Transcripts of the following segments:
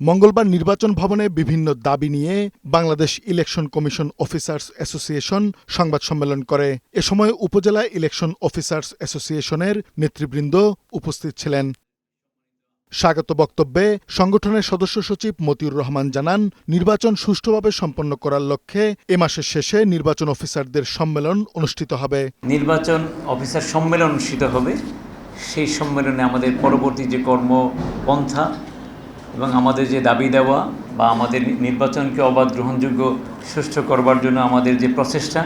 মঙ্গলবার নির্বাচন ভবনে বিভিন্ন দাবি নিয়ে Bangladesh election commission officers association সংবাদ সম্মেলন করে। এ সময় উপজেলা ইলেকশন অফিসার্স অ্যাসোসিয়েশনের নেতৃবৃন্দ উপস্থিত ছিলেন। স্বাগত বক্তব্যে সংগঠনের সদস্য সচিব মতিউর রহমান জানান, নির্বাচন সুষ্ঠুভাবে সম্পন্ন করার লক্ষ্যে এ মাসের শেষে নির্বাচন অফিসারদের সম্মেলন অনুষ্ঠিত হবে। নির্বাচন অফিসার সম্মেলন অনুষ্ঠিত হবে। সেই সম্মেলনে আমাদের পরবর্তী যে কর্মপন্থা এবং আমাদের যে দাবি দেওয়া বা আমাদের নির্বাচনকে অবাধ গ্রহণযোগ্য সুষ্ঠু করবার জন্য আমাদের যে প্রচেষ্টা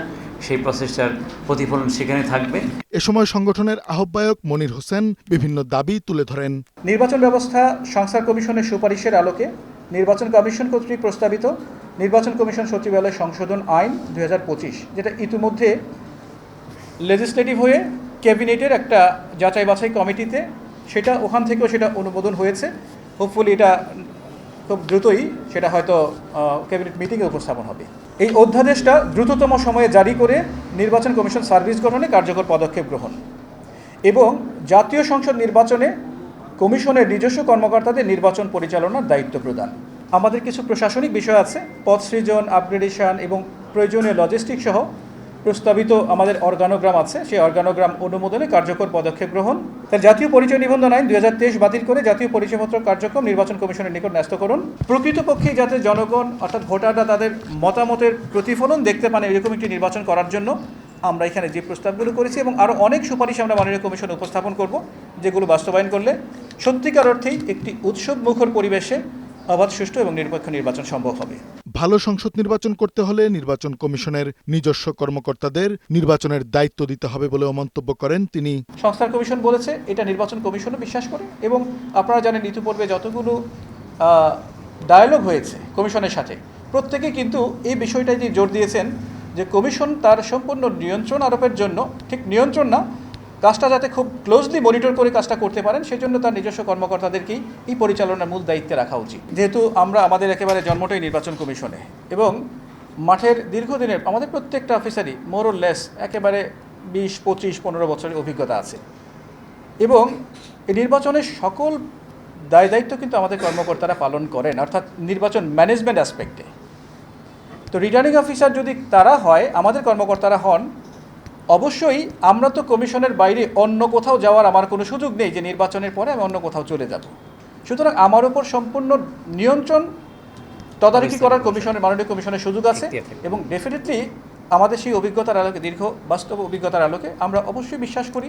সেই প্রচেষ্টার প্রতিফলন সেখানে থাকবে। এ সময় সংগঠনের আহ্বায়ক মনির হোসেন বিভিন্ন দাবি তুলে ধরেন। নির্বাচন ব্যবস্থা সংস্কার কমিশনের সুপারিশের আলোকে নির্বাচন কমিশন কর্তৃক প্রস্তাবিত নির্বাচন কমিশন সচিবালয় সংশোধন আইন দুই হাজার পঁচিশ যেটা ইতিমধ্যে লেজিসলেটিভ হয়ে ক্যাবিনেটের একটা যাচাই বাছাই কমিটিতে সেটা ওখান থেকেও সেটা অনুমোদন হয়েছে। হোপফুলি এটা খুব দ্রুতই সেটা হয়তো ক্যাবিনেট মিটিংয়ে উপস্থাপন হবে। এই অধ্যাদেশটা দ্রুততম সময়ে জারি করে নির্বাচন কমিশন সার্ভিস গঠনে কার্যকর পদক্ষেপ গ্রহণ। এবং জাতীয় সংসদ নির্বাচনে কমিশনের নিজস্ব কর্মকর্তাদের নির্বাচন পরিচালনার দায়িত্ব প্রদান। আমাদের কিছু প্রশাসনিক বিষয় আছে পদ সৃজন আপগ্রেডেশন এবং প্রয়োজনীয় লজিস্টিক সহ প্রস্তাবিত আমাদের অর্গানোগ্রাম আছে, সেই অর্গানোগ্রাম অনুমোদনে কার্যকর পদক্ষেপ গ্রহণ। তার জাতীয় পরিচয় নিবন্ধন আইন দুই হাজার তেইশ বাতিল করে জাতীয় পরিচয়পত্র কার্যক্রম নির্বাচন কমিশনের নিকট ন্যস্ত করুন। প্রকৃতপক্ষে যাতে জনগণ, অর্থাৎ ভোটাররা তাদের মতামতের প্রতিফলন দেখতে পান এরকম একটি নির্বাচন করার জন্য, আমরা এখানে যে প্রস্তাবগুলো করেছি এবং আরও অনেক সুপারিশ আমরা মাননীয় কমিশনে উপস্থাপন করব, যেগুলো বাস্তবায়ন করলে সত্যিকার অর্থেই একটি উৎসব মুখর পরিবেশে অবাধ সুষ্ঠু এবং নিরপেক্ষ নির্বাচন সম্ভব হবে। ভালো সংসদ নির্বাচন করতে হলে নির্বাচন কমিশনের নিজস্ব কর্মকর্তাদের নির্বাচনের দায়িত্ব দিতে হবে বলেও মন্তব্য করেন তিনি। সংস্কার কমিশন বলেছে এটা নির্বাচন কমিশনও বিশ্বাস করে এবং আপনারা জানেন ইতিপূর্বে যতগুলো ডায়ালগ হয়েছে কমিশনের সাথে প্রত্যেকে কিন্তু এই বিষয়টাই যে জোর দিয়েছেন যে কমিশন তার সম্পূর্ণ নিয়ন্ত্রণ আরোপের জন্য ঠিক নিয়ন্ত্রণ না কাজটা যাতে খুব ক্লোজলি মনিটর করে কাজটা করতে পারেন, সেজন্য তার নিজস্ব কর্মকর্তাদেরকেই এই পরিচালনার মূল দায়িত্বে রাখা উচিত। যেহেতু আমরা আমাদের একেবারে জন্মটাই নির্বাচন কমিশনে এবং মাঠের দীর্ঘদিনের আমাদের প্রত্যেকটা অফিসারই মোরল লেস একেবারে বিশ, পঁচিশ, পনেরো বছরের অভিজ্ঞতা আছে। এবং এই নির্বাচনের সকল দায় দায়িত্ব কিন্তু আমাদের কর্মকর্তারা পালন করেন, অর্থাৎ নির্বাচন ম্যানেজমেন্ট অ্যাসপেক্টে তো রিটার্নিং অফিসার যদি তারা হয়, আমাদের কর্মকর্তারা হন অবশ্যই আমরা তো কমিশনের বাইরে অন্য কোথাও যাওয়ার আমার কোনো সুযোগ নেই যে নির্বাচনের পরে আমি অন্য কোথাও চলে যাব। সুতরাং আমার উপর সম্পূর্ণ নিয়ন্ত্রণ তদারকি করার কমিশনের মাননীয় কমিশনের সুযোগ আছে এবং ডেফিনেটলি আমাদের সেই অভিজ্ঞতার আলোকে দীর্ঘ বাস্তব অভিজ্ঞতার আলোকে আমরা অবশ্যই বিশ্বাস করি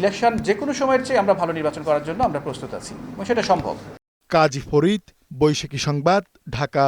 ইলেকশন যে কোনো সময়ের চেয়ে আমরা ভালো নির্বাচন করার জন্য আমরা প্রস্তুত আছি এবং সেটা সম্ভব। কাজী ফরিদ বৈশাখী সংবাদ ঢাকা।